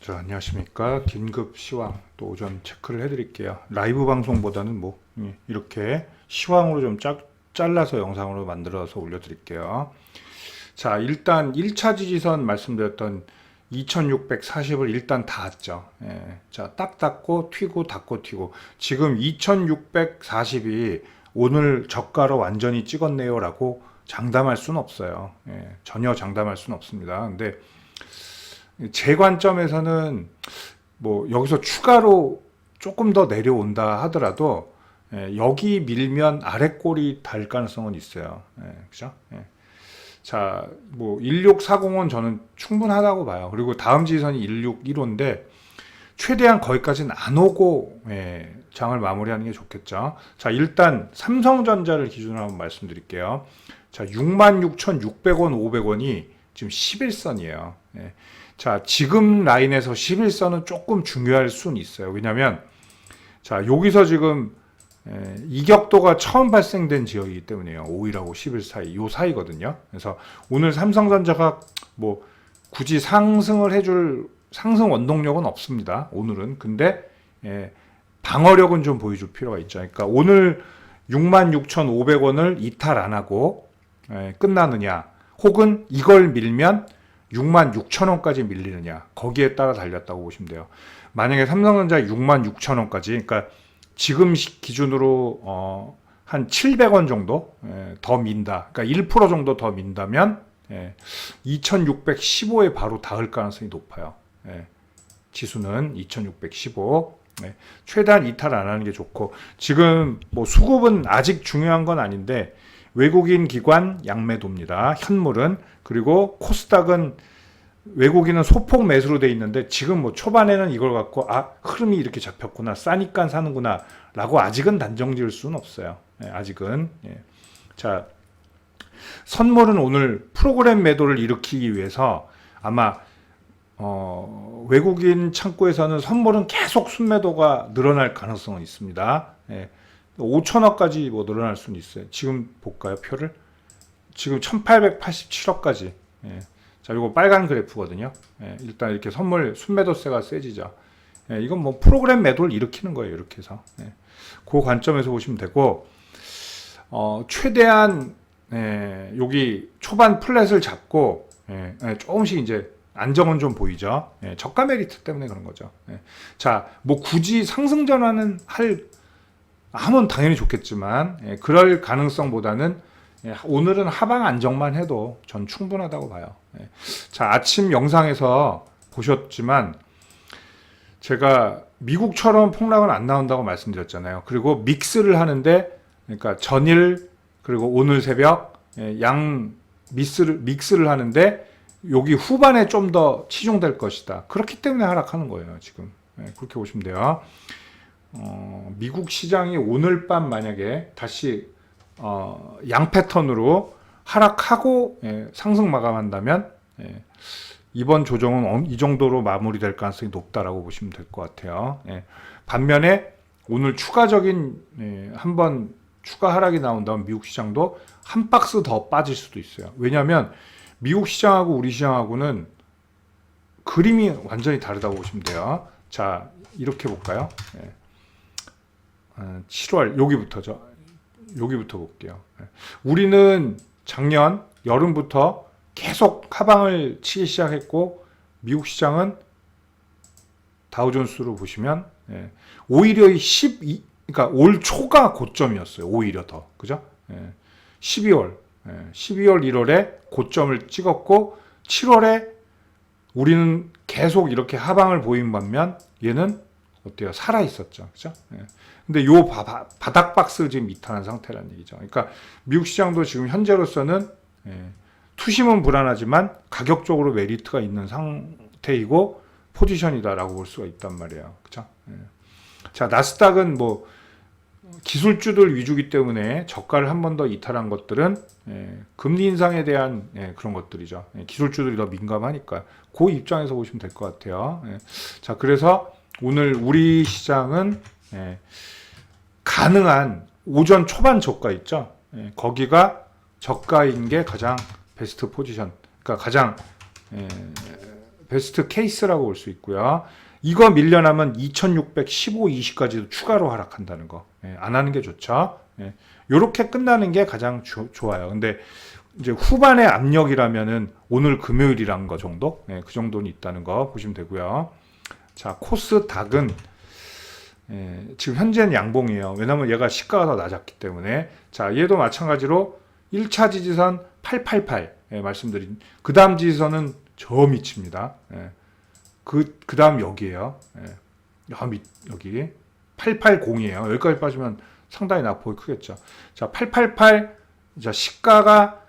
자, 안녕하십니까. 긴급 시황 또 오전 체크를 해드릴게요. 라이브 방송보다는 뭐 예, 이렇게 시황으로 좀 짝, 잘라서 영상으로 만들어서 올려드릴게요. 자, 일단 1차 지지선 말씀드렸던 2640을 일단 닿았죠. 예, 자, 딱 닿고 튀고 닿고 튀고 지금 2640이 오늘 저가로 완전히 찍었네요라고 장담할 수는 없어요. 예, 전혀 장담할 수는 없습니다. 근데 제 관점에서는 뭐 여기서 추가로 조금 더 내려온다 하더라도 예, 여기 밀면 아래 꼬리 달 가능성은 있어요. 예, 그죠? 예. 자, 뭐 1640은 저는 충분하다고 봐요. 그리고 다음 지선이 1615인데 최대한 거기까지는 안 오고 예, 장을 마무리하는 게 좋겠죠. 자, 일단 삼성전자를 기준으로 한번 말씀드릴게요. 자, 66,600원, 500원이 지금 11선이에요. 예. 자, 지금 라인에서 11선은 조금 중요할 수는 있어요. 왜냐면, 자, 여기서 지금, 에, 이격도가 처음 발생된 지역이기 때문에요. 5일하고 10일 사이, 요 사이거든요. 그래서 오늘 삼성전자가 뭐, 굳이 상승을 해줄 상승 원동력은 없습니다. 오늘은. 근데, 예, 방어력은 좀 보여줄 필요가 있죠. 그러니까 오늘 66,500원을 이탈 안 하고, 예, 끝나느냐, 혹은 이걸 밀면 6만 6천 원까지 밀리느냐 거기에 따라 달렸다고 보시면 돼요. 만약에 삼성전자 6만 6천 원까지 그러니까 지금 시- 기준으로 어, 한 700원 정도 예, 더 민다. 그러니까 1% 정도 더 민다면 예, 2,615에 바로 닿을 가능성이 높아요. 예, 지수는 2,615. 예, 최대한 이탈 안 하는 게 좋고 지금 뭐 수급은 아직 중요한 건 아닌데 외국인 기관 양매도입니다. 현물은 그리고 코스닥은 외국인은 소폭 매수로 돼 있는데 지금 뭐 초반에는 이걸 갖고 아 흐름이 이렇게 잡혔구나 싸니까 사는구나라고 아직은 단정 지을 수는 없어요. 예, 아직은 예. 자 선물은 오늘 프로그램 매도를 일으키기 위해서 아마 어, 외국인 창구에서는 선물은 계속 순매도가 늘어날 가능성은 있습니다. 예. 5천억까지 뭐 늘어날 수는 있어요. 지금 볼까요 표를? 지금 1,887억까지. 예. 자, 이거 빨간 그래프거든요. 예, 일단 이렇게 선물 순매도세가 세지죠. 예, 이건 뭐 프로그램 매도를 일으키는 거예요. 이렇게 해서. 예. 그 관점에서 보시면 되고, 어, 최대한, 예, 여기 초반 플랫을 잡고, 예, 예, 조금씩 이제 안정은 좀 보이죠. 예, 저가 메리트 때문에 그런 거죠. 예. 자, 뭐 굳이 상승 전환은 할, 하면 당연히 좋겠지만, 예, 그럴 가능성보다는 예, 오늘은 하방 안정만 해도 전 충분하다고 봐요. 예. 자, 아침 영상에서 보셨지만 제가 미국처럼 폭락은 안 나온다고 말씀드렸잖아요. 그리고 믹스를 하는데 그러니까 전일 그리고 오늘 새벽 예, 양 믹스를 믹스를 하는데 여기 후반에 좀 더 치중될 것이다. 그렇기 때문에 하락하는 거예요. 지금 예, 그렇게 보시면 돼요. 어, 미국 시장이 오늘 밤 만약에 다시 어, 양 패턴으로 하락하고 예, 상승 마감한다면 예, 이번 조정은 엄- 이 정도로 마무리될 가능성이 높다라고 보시면 될 것 같아요. 예, 반면에 오늘 추가적인 예, 한번 추가 하락이 나온다면 미국 시장도 한 박스 더 빠질 수도 있어요. 왜냐하면 미국 시장하고 우리 시장하고는 그림이 완전히 다르다고 보시면 돼요. 자 이렇게 볼까요? 예. 어, 7월 여기부터죠. 여기부터 볼게요. 예. 우리는 작년 여름부터 계속 하방을 치기 시작했고 미국 시장은 다우존스로 보시면 예, 오히려 이 12, 그러니까 올 초가 고점이었어요. 오히려 더 그죠? 예, 12월, 예, 12월, 1월에 고점을 찍었고 7월에 우리는 계속 이렇게 하방을 보인 반면 얘는 어때요? 살아 있었죠, 그죠? 예. 근데 요 바, 바, 바닥 박스를 지금 이탈한 상태라는 얘기죠. 그러니까 미국 시장도 지금 현재로서는 예, 투심은 불안하지만 가격적으로 메리트가 있는 상태이고 포지션이다라고 볼 수가 있단 말이에요. 그죠? 예. 자, 나스닥은 뭐 기술주들 위주기 때문에 저가를 한 번 더 이탈한 것들은 예, 금리 인상에 대한 예, 그런 것들이죠. 예, 기술주들이 더 민감하니까 그 입장에서 보시면 될 것 같아요. 예. 자, 그래서 오늘 우리 시장은 예, 가능한 오전 초반 저가 있죠. 예, 거기가 저가인 게 가장 베스트 포지션, 그러니까 가장 예, 베스트 케이스라고 볼 수 있고요. 이거 밀려나면 2615, 20까지도 추가로 하락한다는 거. 예, 안 하는 게 좋죠. 예, 요렇게 끝나는 게 가장 조- 좋아요. 근데 이제 후반의 압력이라면은 오늘 금요일이란 거 정도? 예, 그 정도는 있다는 거 보시면 되고요. 자, 코스 닥은 예, 지금 현재는 양봉이에요. 왜냐면 얘가 시가가 더 낮았기 때문에. 자, 얘도 마찬가지로 1차 지지선 888 예, 말씀드린 그 다음 지지선은 저 밑입니다. 예. 그, 그 다음 여기에요. 예. 여 밑, 여기 880이에요. 여기까지 빠지면 상당히 낙폭이 크겠죠. 자, 888 자, 시가가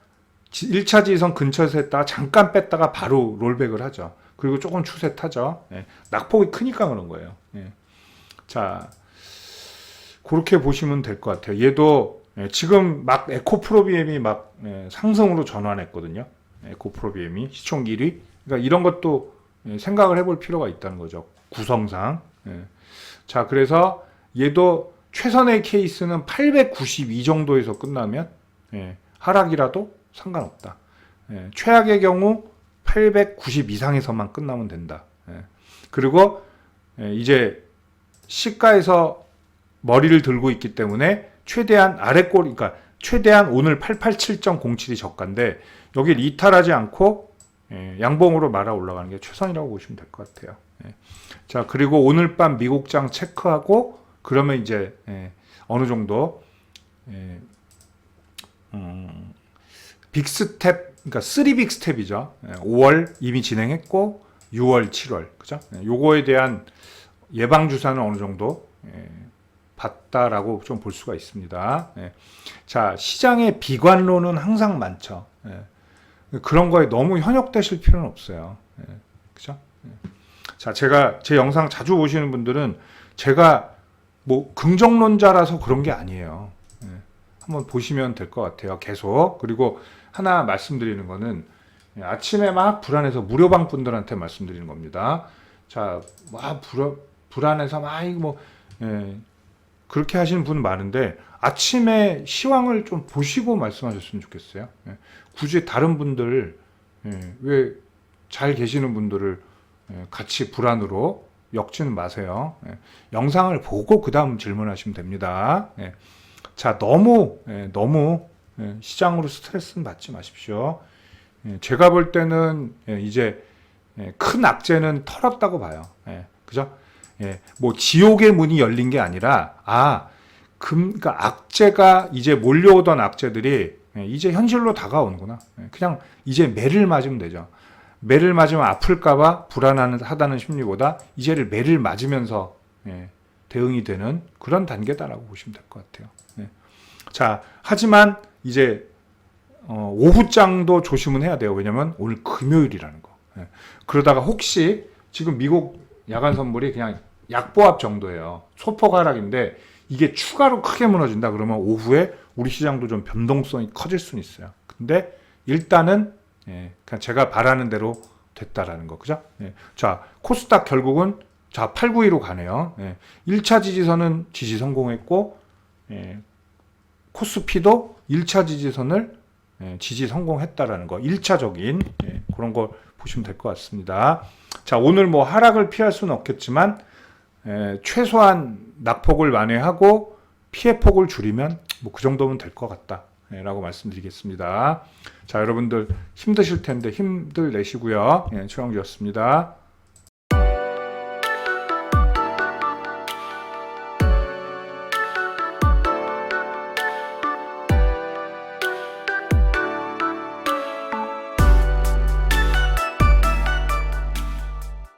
1차 지지선 근처에서 했다가 잠깐 뺐다가 바로 롤백을 하죠. 그리고 조금 추세 타죠. 예. 낙폭이 크니까 그런 거예요. 예. 자, 그렇게 보시면 될 것 같아요. 얘도 예, 지금 막 에코프로비엠이 막 예, 상승으로 전환했거든요. 에코프로비엠이 시총 1위. 그러니까 이런 것도 예, 생각을 해볼 필요가 있다는 거죠. 구성상. 예. 자, 그래서 얘도 최선의 케이스는 892 정도에서 끝나면 예, 하락이라도 상관없다. 예, 최악의 경우 890 이상에서만 끝나면 된다. 예. 그리고 예, 이제 시가에서 머리를 들고 있기 때문에 최대한 아래 꼴, 그러니까 최대한 오늘 887.07이 저가인데 여기를 이탈하지 않고 예, 양봉으로 말아 올라가는 게 최선이라고 보시면 될 것 같아요. 예. 자 그리고 오늘 밤 미국장 체크하고 그러면 이제 예, 어느 정도 예, 음, 빅스텝, 그러니까 3 빅 스텝이죠. 예, 5월 이미 진행했고 6월, 7월, 그죠? 예, 요거에 대한 예방 주사는 어느 정도 예, 봤다라고 좀 볼 수가 있습니다. 예. 자, 시장의 비관론은 항상 많죠. 예. 그런 거에 너무 현혹되실 필요는 없어요. 예. 그죠? 예. 자, 제가 제 영상 자주 보시는 분들은 제가 뭐 긍정론자라서 그런 게 아니에요. 예. 한번 보시면 될 것 같아요. 계속. 그리고 하나 말씀드리는 거는 예, 아침에 막 불안해서 무료방 분들한테 말씀드리는 겁니다. 자, 막 불안, 불안해서 막 이거 뭐 예, 그렇게 하시는 분은 많은데 아침에 시황을 좀 보시고 말씀하셨으면 좋겠어요. 예, 굳이 다른 분들 예, 왜잘 계시는 분들을 예, 같이 불안으로 엮지는 마세요. 예, 영상을 보고 그 다음 질문하시면 됩니다. 예, 자 너무 예, 너무 예, 시장으로 스트레스는 받지 마십시오. 예, 제가 볼 때는 예, 이제 예, 큰 악재는 털었다고 봐요. 예, 그죠? 예, 뭐 지옥의 문이 열린 게 아니라 아, 금, 그러니까 악재가 이제 몰려오던 악재들이 예, 이제 현실로 다가오는구나. 예, 그냥 이제 매를 맞으면 되죠. 매를 맞으면 아플까봐 불안하다는 심리보다 이제를 매를 맞으면서 예, 대응이 되는 그런 단계다라고 보시면 될 것 같아요. 예. 자, 하지만 이제 어, 오후장도 조심은 해야 돼요. 왜냐면 오늘 금요일이라는 거. 예. 그러다가 혹시 지금 미국 야간 선물이 그냥 약보합 정도예요. 소폭 하락인데 이게 추가로 크게 무너진다 그러면 오후에 우리 시장도 좀 변동성이 커질 수는 있어요. 근데 일단은 예, 그냥 제가 바라는 대로 됐다라는 거, 그죠? 예. 자, 코스닥 결국은 자 892로 가네요. 예. 1차 지지선은 지지 성공했고 예, 코스피도 1차 지지선을 예, 지지 성공했다라는 거, 1차적인 예, 그런 걸 보시면 될 것 같습니다. 자, 오늘 뭐 하락을 피할 수는 없겠지만 에, 최소한 낙폭을 만회하고 피해 폭을 줄이면 뭐 그 정도면 될 것 같다. 예, 라고 말씀드리겠습니다. 자, 여러분들 힘드실 텐데 힘들 내시고요. 예, 최영주였습니다.